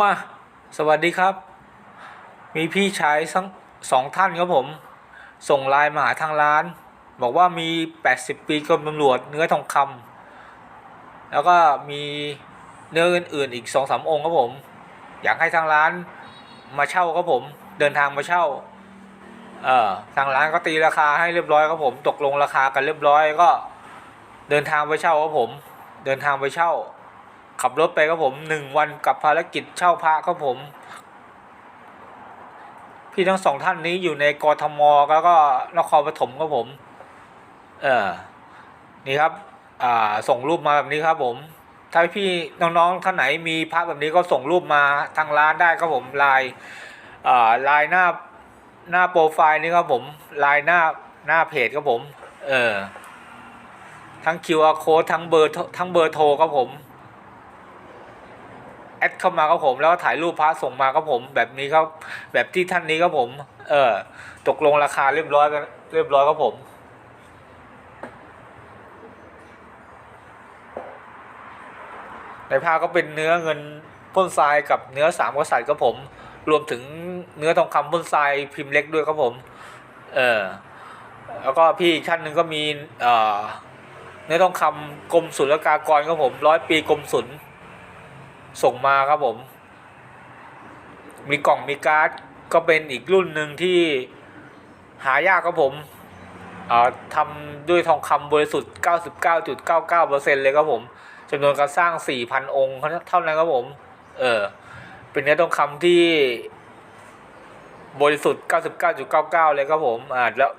มาสวัสดีครับ มีพี่ชายสังสองท่านครับผม ส่งไลน์มาหาทางร้าน บอกว่ามี 80 ปีกรมตำรวจเนื้อทองคำแล้วก็มีเนื้ออื่นๆอีกสองสามองค์ครับผม อยากให้ทางร้านมาเช่าครับผม เดินทางมาเช่า เอ่อทางร้านก็ตีราคาให้เรียบร้อยครับผม ตกลงราคากันเรียบร้อยก็ เดินทางไปเช่าครับผม เดินทางไปเช่า ขับรถไปครับผมหนึ่งวันกับภารกิจเช่าพระครับผม พี่ทั้งสองท่านนี้อยู่ในกรทมแล้วก็นครปฐมครับผม เออนี่ครับ อ่าส่งรูปมาแบบนี้ครับผม ถ้าพี่น้องๆท่านไหนมีพระแบบนี้ก็ส่งรูปมาทางร้านได้ครับผมลน์อ่าลน์หน้าหน้าโปรไฟล์นี้ครับผมลน์หน้าหน้าเพจครับผม เออทั้ง QR code ทั้งเบอร์ทั้งเบอร์โทรครับผม ดเข้ามาครับผม แล้วก็ถ่ายรูปพระส่งมาครับผม แบบนี้ครับ แบบที่ท่านนี้ครับผม เออ ตกลงราคาเรียบร้อยกันเรียบร้อยครับผมในผ้าก็เป็นเนื้อเงินพ่นทรายกับเนื้อสามกษัตริย์ครับผม รวมถึงเนื้อทองคำพ่นทรายพิมพ์เล็กด้วยครับผม เออแล้วก็พี่อีกท่านหนึ่งก็มีเออเนื้อทองคำกรมศุลกากรครับผมร้อยปีกรมศุล ส่งมาครับผม มีกล่องมีการ์ดก็เป็นอีกรุ่นหนึ่งที่หายากครับผมอ่อทำด้วยทองคำบริสุทธิ์ 99.99%เลยครับผมจำนวนการสร้าง 4,000 องค์เท่านั้นครับผม เออ เป็นเนื้อทองคำที่บริสุทธิ์ 99.99 เลยครับผม อ่า แล้ว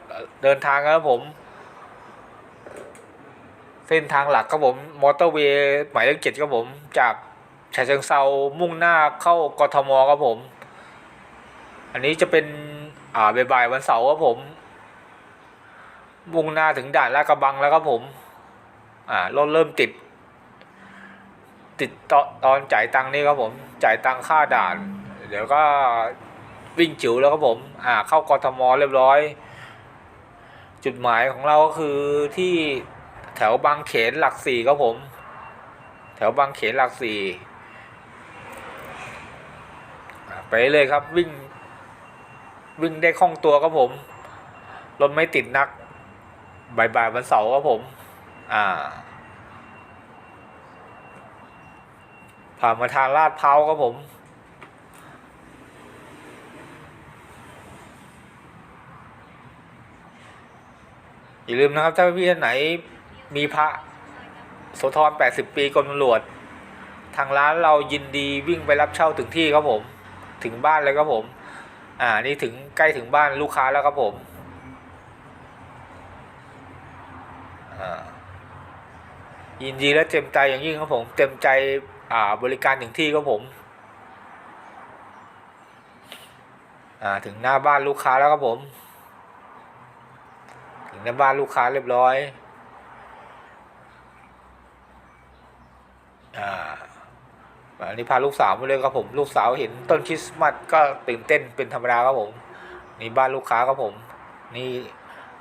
เดินทางครับผม เส้นทางหลักครับผม มอเตอร์เวย์หมายเลขเจ็ดครับผม จาก ฉะเชิงเซามุ่งหน้าเข้ากทมครับผม อันนี้จะเป็นอ่าบ่ายวันเสาร์ครับผม มุ่งหน้าถึงด่านลาดกระบังแล้วครับผม อ่ารถเริ่มติด ติดตอนตอนจ่ายตังค์นี่ครับผม จ่ายตังค่าด่าน เดี๋ยวก็วิ่งจิ๋วแล้วครับผม อ่า เข้ากทมเรียบร้อย จุดหมายของเราก็คือที่แถวบางเขนหลักสี่ครับผม แถวบางเขนหลักสี่ ไปเลยครับวิ่ง วิ่งได้คล่องตัวครับผม รถไม่ติดนักบ่ายๆวันเสาร์ครับผม อ่า ผ่านมาทางลาดพร้าครับผมอย่าลืมนะครับ ถ้าพี่ท่านไหนมีพระโสธร80 ปีกรมตำรวจ ทางร้านเรายินดีวิ่งไปรับเช่าถึงที่ครับผม ถึงบ้านเลยครับผม อ่า นี่ถึงใกล้ถึงบ้านลูกค้าแล้วครับผมอ่ายินดีและเต็มใจอย่างยิ่งครับผม เต็มใจอ่าบริการถึงที่ครับผมอ่าถึงหน้าบ้านลูกค้าแล้วครับผม ถึงหน้าบ้านลูกค้าเรียบร้อยอ่า อันนี้พาลูกสาวมาเลยครับผม ลูกสาวเห็นต้นคริสต์มาสก็ตื่นเต้นเป็นธรรมดาครับผม นี่บ้านลูกค้าครับผม นี่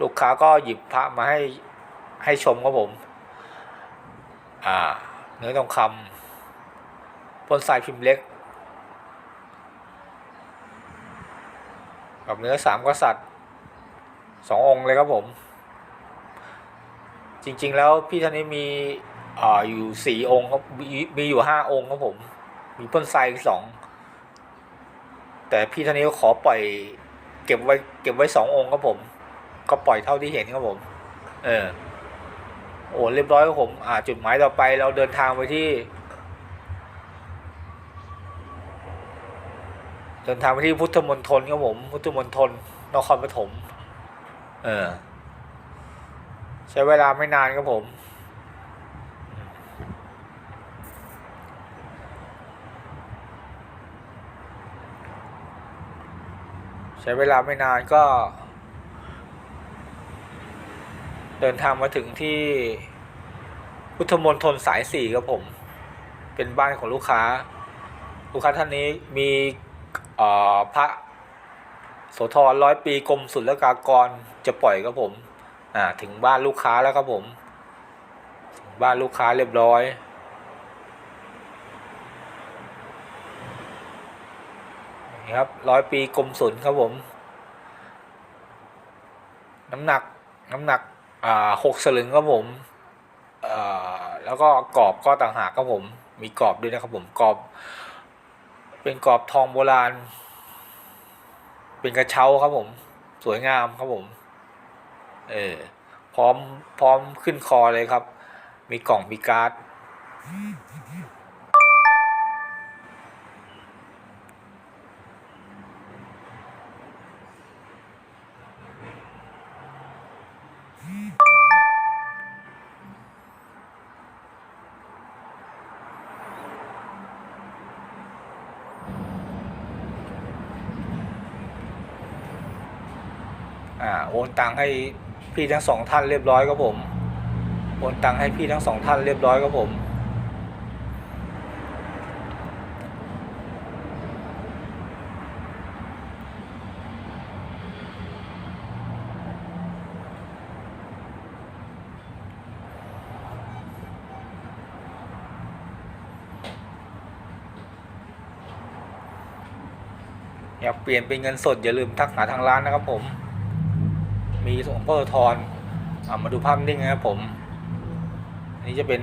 ลูกค้าก็หยิบพระมาให้ให้ชมครับผม อ่า เนื้อทองคำพ่นทรายพิมพ์เล็ก กับเนื้อสามกษัตริย์สององค์เลยครับผม จริง ๆ แล้วพี่ท่านนี้มี อ่าอยู่สี่องค์ครับมีมีอยู่ห้าองค์ครับผม มีพ่นทรายอีกสองแต่พี่ท่านนี้ก็ขอปล่อย เก็บไว้เก็บไว้สององค์ครับผม ก็ปล่อยเท่าที่เห็นครับผม เออโอ้เรียบร้อยครับผม อ่า จุดหมายต่อไปเราเดินทางไปที่ เดินทางไปที่พุทธมณฑลครับผม พุทธมณฑลนครปฐมเออ ใช้เวลาไม่นานครับผม ใช้เวลาไม่นานก็ เดินทางมาถึงที่พุทธมณฑลสายสี่ครับผม เป็นบ้านของลูกค้า ลูกค้าท่านนี้มีอ่อพระโสธรร้อยปีกรมศุลกากรจะปล่อยครับผม อ่า ถึงบ้านลูกค้าแล้วครับผม บ้านลูกค้าเรียบร้อย นี่ครับร้อยปีกรมศุลครับผม น้ำหนักน้ำหนักอ่าหกสลึงครับผมอ่อแล้วก็กรอบก็ต่างหากครับผม มีกรอบด้วยนะครับผมกรอบ เป็นกรอบทองโบราณ เป็นกระเช้าครับผม สวยงามครับผม เออพร้อมพร้อมขึ้นคอเลยครับ มีกล่องมีการ์ด อ่าโอนตังค์ให้พี่ทั้งสองท่านเรียบร้อยครับผมโอนตังค์ให้พี่ทั้งสองท่านเรียบร้อยครับผมอยากเปลี่ยนเป็นเงินสดอย่าลืมทักหาทางร้านนะครับผม มีหลวงพ่อทอนอามาดูภาพนิ่งนะครับผม อันนี้จะเป็น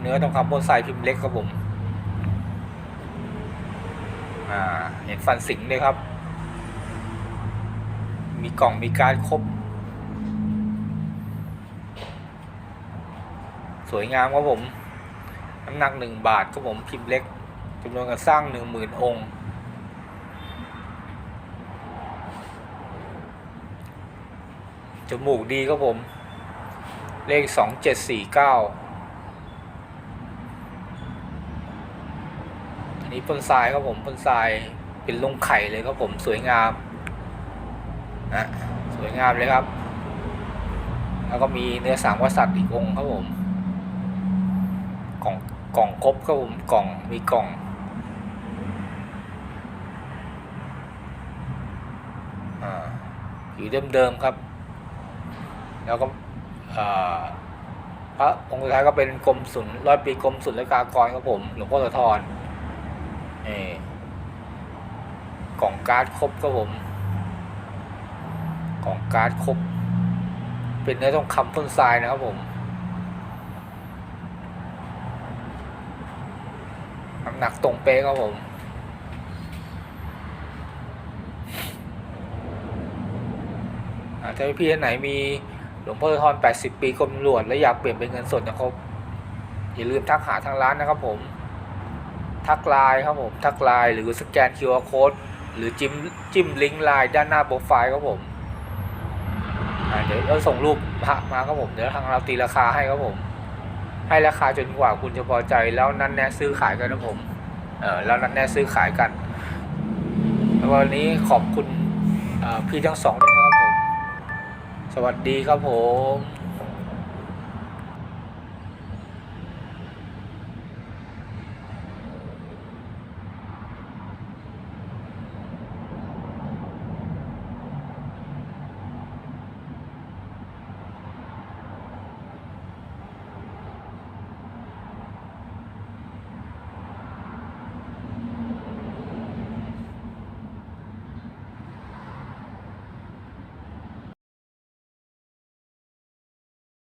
เนื้อทองคำบนทรายพิมพ์เล็กครับผม อ่า เห็นฟันสิงเลยครับ มีกล่องมีการครบ สวยงามครับผม น้ำหนักหนึ่งบาทครับผมพิมพ์เล็กจำนวนการสร้างหนึ่งหมื่นองค์ จมูกดีครับผม เลขสองเจ็ดสี่เก้าอันนี้พ่นทรายครับผมพ่นทรายเป็นลงไข่เลยครับผมสวยงามนะสวยงามเลยครับ แล้วก็มีเนื้อสามกษัตริย์อีกองค์ครับผม กล่องกล่องครบครับผมกล่องมีกล่องอ่าอยู่เดิมๆครับ แล้วก็พระองค์สุดท้ายก็เป็นกรมศุลร้อยปีกรมศุนละกากรครับผม หลวงพ่อโสธรนี่กล่องการ์ดครบครับผมกล่องการ์ดครบ เป็นเนื้อทองคำพ่นทรายนะครับผมน้ำหนักตรงเป๊ะครับผมอ่าถ้าพี่ท่านไหนมี ลวงพ่อทอน 80 ปีกรมตำรวจและอยากเปลี่ยนเป็นเงินสดนะครับ อย่าลืมทักหาทางร้านนะครับผม ทักไลน์ครับผม ทักไลน์หรือสแกน QR code หรือจิ้มจิ้มลิงก์ไลน์ด้านหน้าโปรไฟล์ครับผมเดี๋ยวเราส่งรูปพระมาครับผมเดี๋ยวทางเราตีราคาให้ครับผม ให้ราคาจนกว่าคุณจะพอใจแล้วนั้นแนะซื้อขายกันนะผมเออแล้วนั้นแนะซื้อขายกันแล้ววันนี้ขอบคุณพี่ทั้งสอง วัสดีครับผม